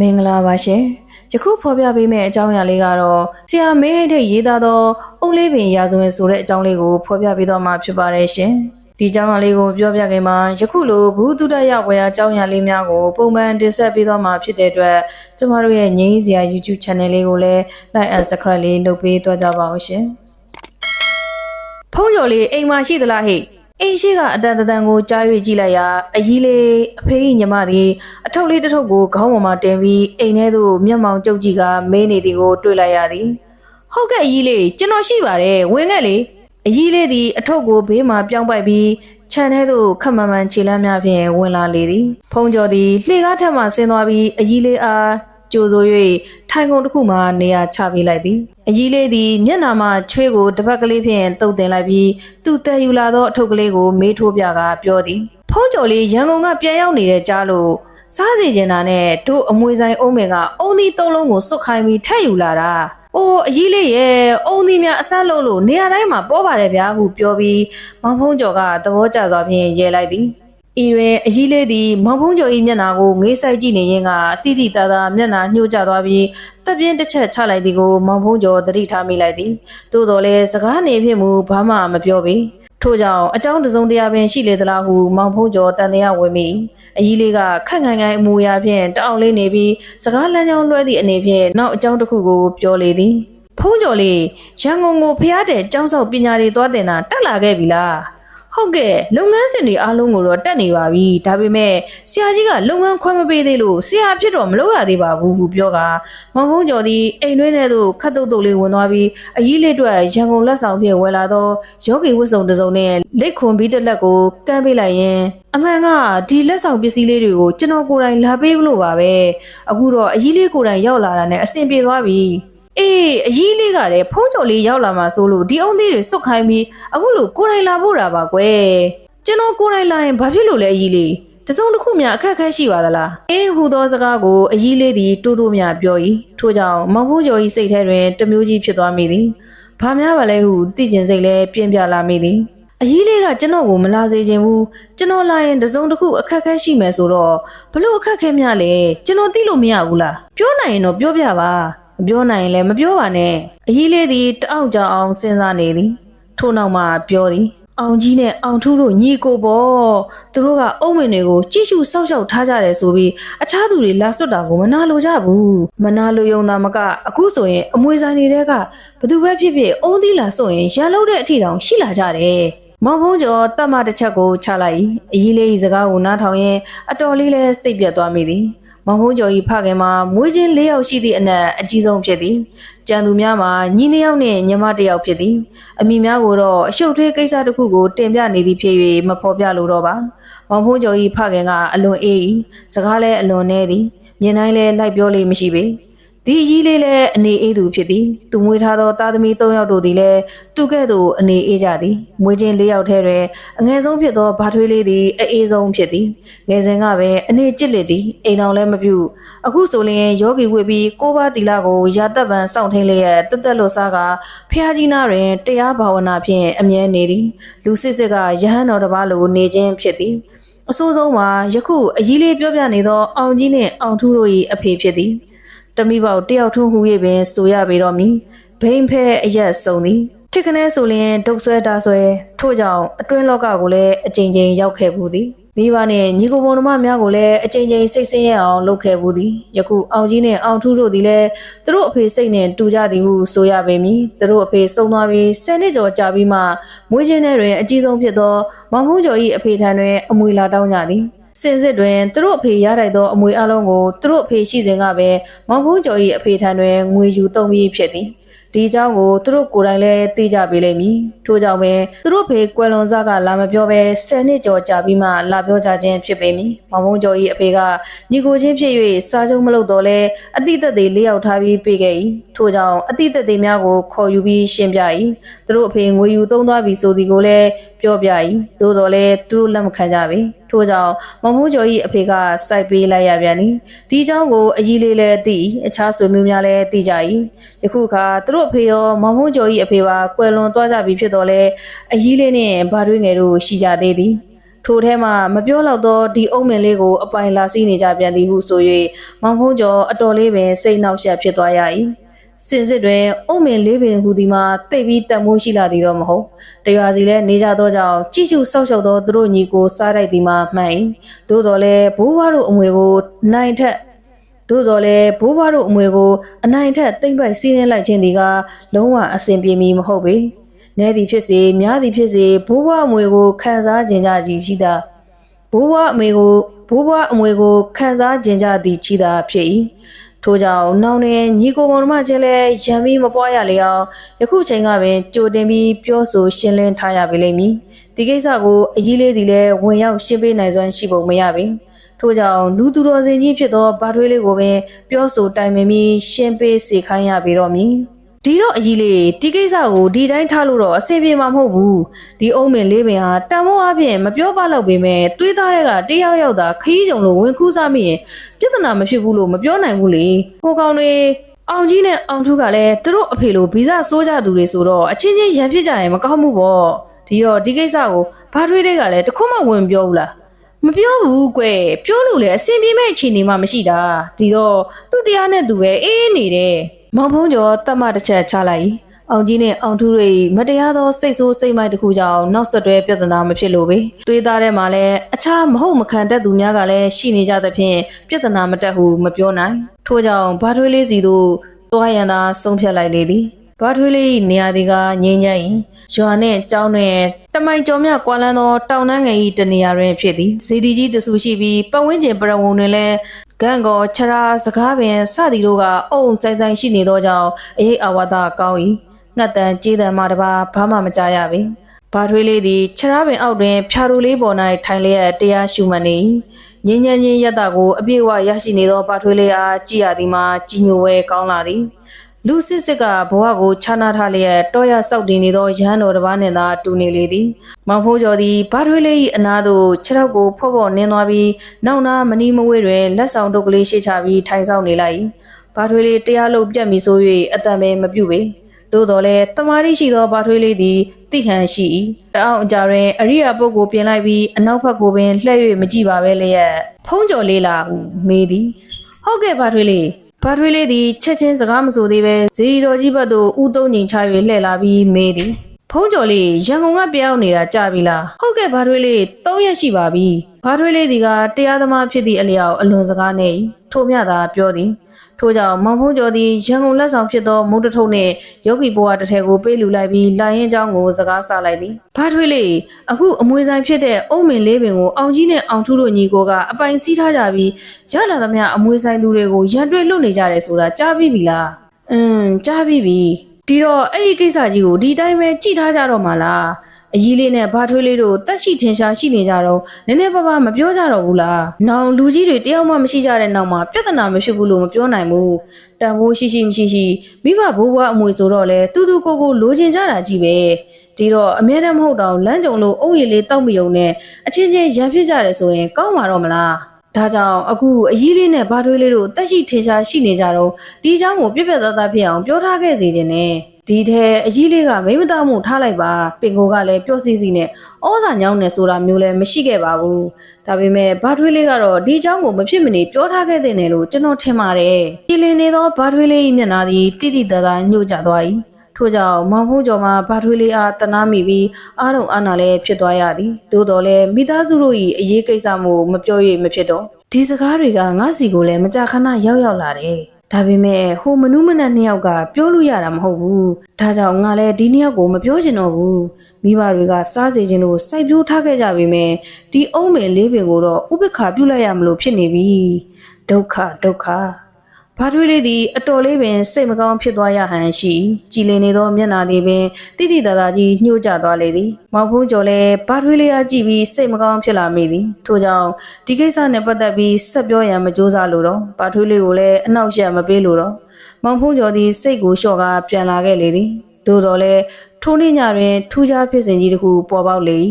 မင်္ဂလာပါရှင်ယခုဖော်ပြပေးမယ့်အကြောင်းအရာလေးကတော့ဆရာမင်းဟိတ်တဲ့ရေးသားသောအုပ်လေးပင်ရာဇဝင်ဆိုတဲ့အကြောင်းလေးကိုဖော်ပြပေးတော့မှာဖြစ်ပါတယ်ရှင်ဒီအကြောင်းအရာလေးကိုပြောပြခင်မှာယခုလိုဘုဒ္ဓတရဝေယအကြောင်းအရာလေးများကိုပုံမှန်တင်ဆက်ပေးတော့မှာဖြစ်တဲ့အတွက်ကျမတို့ရဲ့ငြိမ်းစရာ YouTube channel လေးကိုလည်း like and subscribe လေးလုပ်ပေးသွားကြပါအောင်ရှင်ဖုန်းကျော်လေးအိမ်မှာရှိသလားဟိတ် အိမ်ရှိကအတန်တန်ကိုကြား၍ကြည့်လိုက်ရာအကြီးလေးအဖေကြီးညီမသည်အထုပ်လေးတစ်ထုပ်ကိုခေါင်းပေါ်မှာတင်ပြီးအိမ်ထဲသို့မျက်မှောင်ကျုပ်ကြည့်ကမဲနေသည်ကိုတွေ့လိုက်ရသည်ဟုတ်ကဲ့အကြီးလေးကျွန်တော်ရှိပါတယ်ဝင်ခဲ့လေအကြီးလေးသည်အထုပ်ကိုဘေးမှပြောင်းပိုက်ပြီးခြံထဲသို့ခက်မှန်မှန်ခြေလမ်းများဖြင့်ဝင်လာလေသည် ဖုံကျော်သည်လှေကားထက်မှဆင်းသွားပြီးအကြီးလေးအား ကြိုဆို၍ထိုင်ကုန်တစ်ခုမှနေရာချပေးလိုက်သည်အကြီးလေးသည်မျက်နှာမှချွေးကိုတစ်ပတ်ကလေးဖြင့်တုပ်တင်လိုက်ပြီးသူ့တဲယူလာသောအထုပ်ကလေးကိုမေးထိုးပြကပြောသည်ဖုံးကျော်လေးရန်ကုန်ကပြန်ရောက်နေတဲ့ကြားလို့စားစီကျင်တာနဲ့တို့အမွေဆိုင်အုံးမင်ကအုံသီးသုံးလုံးကိုစွတ်ခိုင်းပြီးထက်ယူလာတာ။အိုးအကြီးလေးရဲ့အုံသီးများအဆက်လုံးလို့နေရာတိုင်းမှာပေါ်ပါတယ်ဗျာဟုပြောပြီးမောင်ဖုံးကျော်ကသဘောကျစွာဖြင့်ရဲလိုက်သည်။ ဤတွင်အကြီးလေးသည်မောင်ဖုံးကျော်၏မျက်နှာကိုငေးဆိုင်ကြည့်နေရင်းကတိတိတသာမျက်နှာညှို့ကျသွားပြီးတပ်ပြင်းတစ်ချက်ချလိုက်သည်ကိုမောင်ဖုံးကျော်သတိထားမိလိုက်သည်သို့တော်လည်းစကားနေဖြစ်မူဘာမှမပြောပေထို့ကြောင့်အကြောင်းတစုံတရာပင်ရှိလေသလားဟုမောင်ဖုံးကျော်တန်တရားဝင်မိအကြီးလေးကခက်ခိုင်ခိုင်အမူအရာဖြင့်တအောင်လေးနေပြီးစကားလမ်းကြောင်းလွှဲသည့်အနေဖြင့်နောက်အကြောင်းတစ်ခုကိုပြောလေသည်ဖုံးကျော်လေးရန်ကုန်ကိုဖျားတဲ့ကျောင်းဆောက်ပညာတွေသွားတင်တာတက်လာခဲ့ပြီလား ဟုတ်ကဲ့လုပ်ငန်းစဉ်တွေအားလုံးကိုတော့တက်နေပါပြီဒါပေမဲ့ဆရာကြီးကလုပ်ငန်းခွဲမပေးသေးလို့ဆရာဖြစ်တော့မလုပ်ရသေးပါဘူးဟုပြောကမောင်ဖုံးကျော်သည်အိမ်တွင်းထဲသို့ခတ်တုတ်တုတ်လေးဝင်သွားပြီးအကြီးလေးအတွက်ရန်ကုန်လက်ဆောင်ဖြင့်ဝယ်လာသောယောဂီဝတ်စုံတစ်စုံနဲ့လက်ခွန်ပြီးတစ်လက်ကိုကမ်းပေးလိုက်ရင်အမှန်ကဒီလက်ဆောင်ပစ္စည်းလေးတွေကိုကျွန်တော်ကိုယ်တိုင်လာပေးလို့ပါပဲအခုတော့အကြီးလေးကိုယ်တိုင်ရောက်လာတာနဲ့အဆင်ပြေသွားပြီ အေးအကြီးလေးကလည်းဖုံးကျော်လေးရောက်လာမှဆိုလို့ဒီအုံးသေးတွေစွတ်ခိုင်းပြီးအခုလို့ကိုယ်တိုင်လာဖို့တာပါကွယ်ကျွန်တော်ကိုယ်တိုင်လာရင်ဘာဖြစ်လို့လဲအကြီးလေးတစုံတစ်ခုများအခက်အခဲရှိပါသလားအေးဟူသောစကားကိုအကြီးလေးသည်တိုးတိုးများပြော၏ထို့ကြောင့်မောင်ဖုံးကျော်၏စိတ်ထဲတွင်တမျိုးကြီးဖြစ်သွားမိသည်ဘာများပါလဲဟုသိကျင်စိတ်လည်းပြင်းပြလာမိသည်အကြီးလေးကကျွန်တော်ကိုမလာစေခြင်းဘူးကျွန်တော်လာရင်တစုံတစ်ခုအခက်အခဲရှိမယ်ဆိုတော့ဘလို့အခက်အခဲများလဲကျွန်တော်သိလို့မရဘူးလားပြောနိုင်ရင်တော့ပြောပြပါ မပြောနိုင်ရင်လည်းမပြောပါနဲ့အကြီးလေးသည်တအောက်ကြောင်အောင်စဉ်းစားနေသည်ထို့နောက်မှပြောသည်အောင်ကြီးနဲ့အောင်ထူးတို့ညီကိုပေါ့သူတို့ကအုံမင်တွေကိုကြည့်ရှုစောင့်ရှောက်ထားကြတယ်ဆိုပြီးအခြားသူတွေလာစွတ်တာကိုမနာလိုကြဘူးမနာလိုယုံတာမကအခုဆိုရင်အမွေဆိုင်တွေကဘသူပဲဖြစ်ဖြစ်အုံးသီးလာဆိုရင်ရန်လို့တဲ့အထီတောင်ရှိလာကြတယ်မောင်ဖုံးကျော်တတ်မတစ်ချက်ကိုချလိုက်၏အကြီးလေးစကားကိုနားထောင်ရင်အတော်လေးလဲစိတ်ပြတ်သွားမိသည် မဟုံးကျော်ဤဖခင်မှာမွေးချင်း၄ယောက်ရှိသည့်အနက်အကြီးဆုံးဖြစ်သည်။ကြံသူများမှာညီနှစ်ယောက်နှင့်ညီမတစ်ယောက်ဖြစ်သည်။အမိများကိုတော့အရှုပ်ထွေးကိစ္စတစ်ခုကိုတင်ပြနေသည်ဖြစ်၍မဖော်ပြလိုတော့ပါ။မောင်ဖုံးကျော်ဤဖခင်ကအလွန်အေး၏။စကားလည်းအလွန်နေသည်။မြင်တိုင်းလည်းလိုက်ပြောလေးမရှိပေ။ ဒီအကြီးလေးလည်းအနေအေးသူဖြစ်သည်သူမွေးထားသောသားသမီး၃ယောက်တို့သည်လည်းသူကဲ့သို့အနေအေးကြသည်မွေးချင်း၄ယောက်ထဲတွင်အငယ်ဆုံးဖြစ်သောဘာထွေးလေးသည်အေးဆုံးဖြစ်သည်ငယ်စဉ်ကပင်အနေကျစ်လက်သည်အိမ်တော်လည်းမပြုအခုဆိုလျင်ယောဂီဝစ်ပြီးကိုးပါးတီလာကိုရာသက်ပံစောင့်ထိန်လျက်တက်တက်လွတ်စားကဖះကြီးနာတွင်တရားဘာဝနာဖြင့်အမြဲနေသည်လူစစ်စစ်ကယဟန်တော်တစ်ပါးလိုနေခြင်းဖြစ်သည်အဆိုးဆုံးမှာယခုအကြီးလေးပြောပြနေသောအောင်ကြီးနှင့်အောင်ထူးတို့၏အဖေဖြစ်သည် တမိပေါတယောက်ထုံးဟူ၍ပင်ဆိုရပေတော့မီဘိန်ဖဲအရက်စုံသည်ထစ်ခနဲဆိုလျင်ဒုတ်ဆွဲတာဆွဲထို့ကြောင့်အတွင်းလောကကိုလည်းအကြိမ်ကြိမ်ရောက်ခဲ့ဘူးသည်မိဘနဲ့ညီကိုပုံနှမများကိုလည်းအကြိမ်ကြိမ်စိတ်ဆင်းရဲအောင်လုပ်ခဲ့ဘူးသည်ယခုအောင်ကြီးနဲ့အောင်ထူးတို့သည်လည်းသူတို့အဖေစိတ်နဲ့တူကြသည်ဟုဆိုရပေမည်သူတို့အဖေဆုံးသွားပြီး၁၀နှစ်ကျော်ကြာပြီးမှမွေးချင်းထဲတွင်အကြီးဆုံးဖြစ်သောမောင်ဖုံးကျော်၏အဖေထံတွင်အမွေလာတောင်းကြသည် စင်စစ်တွင်သူတို့အဖေရတိုက်သောအမွေအလုံးကိုသူတို့အဖေရှိစဉ်ကပဲမောင်ဖုံးကျော်၏အဖေထံတွင်ငွေယူသုံးပြီးဖြစ်သည်ဒီအကြောင်းကိုသူတို့ကိုယ်တိုင်လည်းသိကြပေးလိမ့်မည်ထို့ကြောင့်ပဲသူတို့ဖေကွယ်လွန်စားကလာမပြောပဲ10နှစ်ကျော်ကြာပြီးမှလာပြောကြခြင်းဖြစ်ပေမည်မောင်ဖုံးကျော်၏အဖေကညီကိုချင်းဖြစ်၍စားကြုံမလုပ်တော့လဲအတိတ်သေးလေးယောက်ထားပြီးပေးခဲ့၏ထို့ကြောင့်အတိတ်သေးများကိုခေါ်ယူပြီးရှင်းပြ၏သူတို့အဖေငွေယူသုံးသွားပြီဆိုသည်ကိုလည်း ပြောပြ၏သို့တော်လည်းသူတို့လက်မခံကြပေထို့ကြောင့်မမိုးကျော်၏အဖေကစိုက်ပေးလိုက်ရပြန်သည်ဒီအကြောင်းကိုအကြီးလေးလည်းသိအခြားဆွေမျိုးများလည်းသိကြ၏ယခုအခါသူတို့အဖေရောမမိုးကျော်၏အဖေပါကွယ်လွန်သွားကြပြီဖြစ်တော်လဲအကြီးလေးနှင့်ဘာတွေငယ်တို့ရှိကြသေးသည်ထိုထဲမှမပြောတော့သောဒီအုံမင်လေးကိုအပိုင်လာစီးနေကြပြန်သည်ဟုဆို၍မောင်ဖုံးကျော်အတော်လေးပင်စိတ်နှောက်ယှက်ဖြစ်သွားရ၏ စင်စစ်တွင်အုံမင်လေးပင်ဟူသည်မှာတိတ်ပြီးတတ်မိုးရှိလာသည်တော့မဟုတ်တရွာစီလည်းနေကြသောကြောင့်ကြည့်ရှုစောက်ရှောက်သောသူတို့ညီကိုစားတိုက်သည်မှာမှန်၏သို့တော်လည်းဘိုးဘွားတို့အမွေကိုနိုင်ထက်သို့တော်လည်းဘိုးဘွားတို့အမွေကိုအနိုင်ထက်တိမ့်ပိုက်စီးနှင်းလိုက်ခြင်းဒီကလုံးဝအဆင်ပြေမီမဟုတ်ပေ။နဲသည်ဖြစ်စေများသည်ဖြစ်စေဘိုးဘွားအမွေကိုခံစားခြင်းကြကြီးရှိတာဘိုးဘွားအမွေကိုဘိုးဘွားအမွေကိုခံစားခြင်းကြသည်ချီတာဖြစ်၏။ ထို့ကြောင့်နောင်နေညီကိုမောင်နှမချင်းလဲရံပြီးမပွားရလေအောင်ယခုချိန်ကပင်ကြိုတင်ပြီးပြောဆိုရှင်းလင်းထားရပေလိမ့်မည်။ဒီကိစ္စကိုအကြီးလေးသည်လည်းဝင်ရောက်ရှင်းပေးနိုင်စွမ်းရှိပုံမရပေ။ထို့ကြောင့်လူသူတော်စင်ကြီးဖြစ်သောဘာထွေးလေးကိုပင်ပြောဆိုတိုင်ပင်ပြီးရှင်းပေးစေခိုင်းရပေတော့မည် ဒီတော့အကြီးလေးဒီကိစ္စကိုဒီတိုင်းထားလို့တော့အဆင်ပြေမှာမဟုတ်ဘူးဒီအုံးမင်လေးပင်ဟာတန်မိုးအပြင်မပြောပါတော့ပေမဲ့တွေးသားတဲ့ကတယောက်ယောက်သာခရီးကြုံလို့ဝင်ခူးစားမိရင်ပြဿနာမဖြစ်ဘူးလို့မပြောနိုင်ဘူးလေဟိုကောင်တွေအောင်ကြီးနဲ့အောင်ထူးကလည်းသူတို့အဖေလိုဗီဇစိုးကြသူတွေဆိုတော့အချင်းချင်းရန်ဖြစ်ကြရင်မကောင်းဘူးပေါ့ဒီတော့ဒီကိစ္စကိုဘာထွေးတွေကလည်းတခုမှဝင်မပြောဘူးလား မပြောဘူးကွယ်ပြောလို့လေအစင်ပြေမဲ့အခြေအနေမှမရှိတာဒီတော့သူ့တရားနဲ့သူပဲအေးနေတယ်မောင်ဖုံးကျော်တတ်မှတစ်ချက်ချလိုက်အောင်ကြီးနဲ့အောင်ထူးတွေမတရားသောစိတ်ဆိုးစိတ်မိုက်တစ်ခုကြောင့်နောက်ဆက်တွဲပြဿနာမဖြစ်လို့ပဲသွေးသားထဲမှာလည်းအခြားမဟုတ်မခံတတ်သူများကလည်းရှိနေကြသဖြင့်ပြဿနာမတက်ဟုမပြောနိုင်ထို့ကြောင့်ဘာထွေးလေးစီတို့တွားရန်သာဆုံးဖြတ်လိုက်လေသည် ဘာထွေးလေး၏နေရာဒီကငိမ့်ညံ့၏ရွာနှင့်ကျောင်းတွင်တမိုင်ကျော်မြကွာလန်းသောတောင်နှန်းငယ်၏တနေရာတွင်ဖြစ်သည်ဇီဒီကြီးတဆူရှိပြီးပတ်ဝန်းကျင်ပရဝုံတွင်လည်းဂန့်ကောချရာစကားပင်စသည်တို့ကအုံဆိုင်ဆိုင်ရှိနေသောကြောင့်အရေးအဝါဒကောင်း၏ငှက်တန်ကြေးတန်မှတပါဘာမှမကြားရပေဘာထွေးလေးသည်ချရာပင်အောက်တွင်ဖြာရူလေးပေါ်၌ထိုင်လျက်တရားရှုမှတ်နေ၏ငင်းငင်းချင်းရက်တာကိုအပြည့်အဝရရှိနေသောဘာထွေးလေးအားကြည်ရသည်မှာကြီးညိုဝဲကောင်းလာသည် လူစစ်စစ်ကဘဝကိုခြားနာထားလျက်တောရဆောက်တည်နေသောရဟန်းတော်တစ်ပါးနှင့်သာတူနေလေသည်။မောင်ဖိုးကျော်သည်ဘာထွေးလေး၏အနားသို့ခြေထောက်ကိုဖော့ဖော့နင်းသွားပြီးနောက်နာမနီးမဝေးတွင်လက်ဆောင်တုပ်ကလေးရှိချပြီးထိုင်ဆောင်နေလိုက်၏။ဘာထွေးလေးတရားလုံးပြတ်မီဆို၍အတန်ပဲမပြုတ်ပေ။သို့တော်လည်းတမာရီရှိသောဘာထွေးလေးသည်တိဟန်ရှိ၏။တအောင်အကြတွင်အရိယာပုဂ္ဂိုလ်ပြင်လိုက်ပြီးအနောက်ဘက်ကိုပင်လှည့်၍မကြည့်ပါပဲလျက်ဖုံးကျော်လေးလာဟုမေးသည်။ဟုတ်ကဲ့ဘာထွေးလေး ဘာထွေးလေးသည်ချက်ချင်းစကားမဆိုသေးပဲဇီတော်ကြီးဘက်သို့ဥသုံးငိန်ချ၍လှည့်လာပြီးမေးသည်ဖုံးကျော်လေးရန်ကုန်ကပြောင်းနေတာကြပြီလားဟုတ်ကဲ့ဘာထွေးလေး၃ရက်ရှိပါပြီဘာထွေးလေးဒီကတရားသမားဖြစ်သည့်အလျောက်အလွန်စကားနေ၏ထို့မြသာပြောသည် ထို့ကြောင့်မောင်ဖုံးကျော်သည်ရန်ကုန်လက်ဆောင်ဖြစ်သောမုတ်တထုပ်နှင့်ယောဂီဘဝတစ်ထည်ကိုပေးလူလိုက်ပြီးလိုင်းရင်เจ้าကိုစကားဆလိုက်သည်ဘာထွေးလေးအခုအမွေဆိုင်ဖြစ်တဲ့အုံမင်လေးပင်ကိုအောင်ကြီးနဲ့အောင်ထူးတို့ညီကိုကအပိုင်စီးထားကြပြီးရလာသမျှအမွေဆိုင်သူတွေကိုရန်တွေ့လွတ်နေကြတယ်ဆိုတာကြားပြီးပြီလားအင်းကြားပြီးပြီဒီတော့အဲ့ဒီကိစ္စကြီးကိုဒီတိုင်းပဲကြည်ထားကြတော့မှာလား အကြီးလေးနဲ့ဘာထွေးလေးတို့တက်ရှိထင်ရှားရှိနေကြတော့နည်းနည်းပါးပါးမပြောကြတော့ဘူးလား။နောင်လူကြီးတွေတယောက်မှမရှိကြတဲ့နောက်မှာပြဿနာမဖြစ်ဘူးလို့မပြောနိုင်ဘူး။တန်ဖိုးရှိရှိမရှိရှိမိဘဘိုးဘွားအမွေဆိုတော့လေတူတူကိုကိုလိုချင်ကြတာကြီးပဲ။ဒီတော့အမြဲတမ်းမဟုတ်တော့လမ်းကြုံလို့အုပ်ရည်လေးတောက်မယုံနဲ့အချင်းချင်းရံဖြစ်ကြတယ်ဆိုရင်ကောင်းမှာတော့မလား။ဒါကြောင့်အခုအကြီးလေးနဲ့ဘာထွေးလေးတို့တက်ရှိထင်ရှားရှိနေကြတော့ဒီเจ้าကိုပြက်ပြက်သားသားဖြစ်အောင်ပြောထားခဲ့စေခြင်းနဲ့ ဒီထဲအကြီးလေးကမိမသားမှုထားလိုက်ပါပင်ကိုကလည်းပြောစီစီနဲ့ဩဇာညောင်းနေဆိုတာမျိုးလည်းမရှိခဲ့ပါဘူးဒါပေမဲ့ဘာထွေးလေးကတော့ဒီเจ้าကိုမဖြစ်မနေပြောထားခဲ့တဲ့နယ်လို့ကျွန်တော်ထင်ပါတယ်ကြည်လင်နေသောဘာထွေးလေး၏မျက်နှာသည်တိတိတသားညှို့ကျသွား၏ထို့ကြောင့်မောင်ဖုံးကျော်မှာဘာထွေးလေးအားတနာမိပြီးအားလုံးအားနာလည်းဖြစ်သွားရသည်သို့တော်လည်းမိသားစုတို့၏အရေးကိစ္စမှုမပြော၍မဖြစ်တော့ဒီစကားတွေကငါစီကိုလည်းမကြာခဏရောက်ရောက်လာတယ် ဒါပေမဲ့ဟိုမနုမနက်နှစ်ယောက်ကပြောလို့ရတာမဟုတ်ဘူးဒါကြောင့်ငါလည်းဒီနှစ်ယောက်ကိုမပြောချင်တော့ဘူးမိဘတွေကစားစေခြင်းလို့စိုက်ပျိုးထားခဲ့ကြပေမဲ့ဒီအုံးမင်လေးပင်ကိုတော့ဥပ္ပခါပြုတ်လိုက်ရမလို့ဖြစ်နေပြီဒုက္ခဒုက္ခ ဘာတွေလေးသည်အတော်လေးပင်စိတ်မကောင်းဖြစ်သွားရဟန်ရှိကြည်လင်နေသောမျက်နှာသည်ပင်တိတိတသာကြီးညှို့ကျသွားလေသည်မောင်ဖုံးကျော်လည်းဘာတွေလေးအားကြည့်ပြီးစိတ်မကောင်းဖြစ်လာမိသည်ထို့ကြောင့်ဒီကိစ္စနဲ့ပတ်သက်ပြီးဆက်ပြောရန်မကြိုးစားလိုတော့ဘာထွေးလေးကိုလည်းအနောက်ရှက်မပေးလိုတော့မောင်ဖုံးကျော်သည်စိတ်ကိုလျှော့ကားပြန်လာခဲ့လေသည်သို့တော်လည်းထိုနေ့ညတွင်ထူးခြားဖြစ်စဉ်ကြီးတစ်ခုပေါ်ပေါက်လေ၏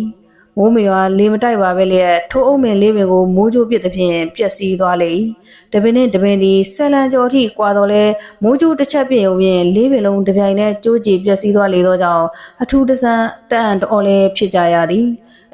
မိုးမရွာလေမတိုက်ပါပဲလျက်ထိုးအုံးမင်လေးပင်ကိုမိုးကြိုးပစ်သဖြင့်ပျက်စီးသွားလေ၏တပင်နှင့်တပင်သည်ဆယ်လံကျော်ထိကွာတော့လဲမိုးကြိုးတစ်ချက်ပြင်းုံဖြင့်လေးပင်လုံးတစ်ပြိုင်တည်းကျိုးကြည်ပျက်စီးသွားလေသောကြောင့်အထူးတဆန်းတအံ့တော်လဲဖြစ်ကြရသည်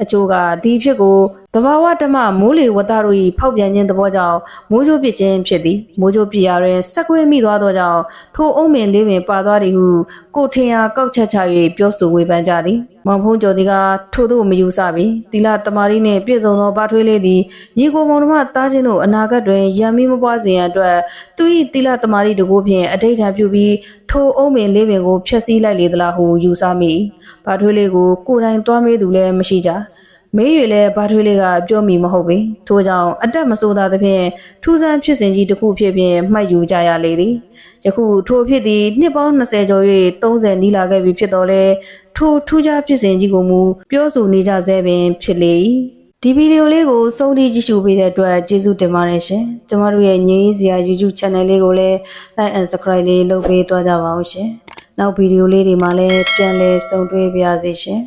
အချို့ကဒီဖြစ်ကို တဘာဝဓမ္မမိုးလေဝတ္တတို့၏ဖောက်ပြန်ခြင်းသဘောကြောင့်မိုးကြိုးပစ်ခြင်းဖြစ်သည်မိုးကြိုးပစ်ရာတွင်စက်ကွဲမိသွားသောကြောင့်ထိုအုံးပင်လေးပင်ပါသွားသည်ဟုကိုထင်ရာကောက်ချက်ချ၍ပြောဆိုဝေဖန်ကြသည်မောင်ဖုံးကျော်သည်ကထို့သို့မယူဆပေသီလတမာရီနှင့်ပြည့်စုံသောဘာထွေးလေးသည်ညီကိုမောင်နှမတားခြင်းတို့အနာဂတ်တွင်ရံမီမပွားစေရန်အတွက်သူ၏သီလတမာရီတကူဖြင့်အဋိဌာန်ပြုပြီးထိုအုံးပင်လေးပင်ကိုဖျက်ဆီးလိုက်လေသလားဟုယူဆမိဘာထွေးလေးကိုကိုယ်တိုင်သွားမေးသူလည်းမရှိကြ မေးရလဲဘာထွေးလေးကပြောမိမဟုတ်ပေထို့ကြောင့်အတက်မဆိုးသာသဖြင့်ထူးဆန်းဖြစ်စဉ်ကြီးတစ်ခုဖြစ်ဖြင့်မှတ်ယူကြရလေသည်ယခုထိုဖြစ်သည့်နှစ်ပေါင်း20ကျော်၍30နီးလာခဲ့ပြီဖြစ်တော်လဲထိုထူးခြားဖြစ်စဉ်ကြီးကိုမူပြောဆိုနေကြဆဲပင်ဖြစ်လေ၏ဒီဗီဒီယိုလေးကိုစုံထိကြည့်ရှုပေးတဲ့အတွက်ကျေးဇူးတင်ပါတယ်ရှင်ကျမတို့ရဲ့ငြိမ်းစရာ YouTube Channel လေးကိုလည်း Like and Subscribe လေးလုပ်ပေးသွားကြပါဦးရှင်နောက်ဗီဒီယိုလေးတွေမှာလည်းပြန်လည်ဆုံတွေ့ပါရစေရှင်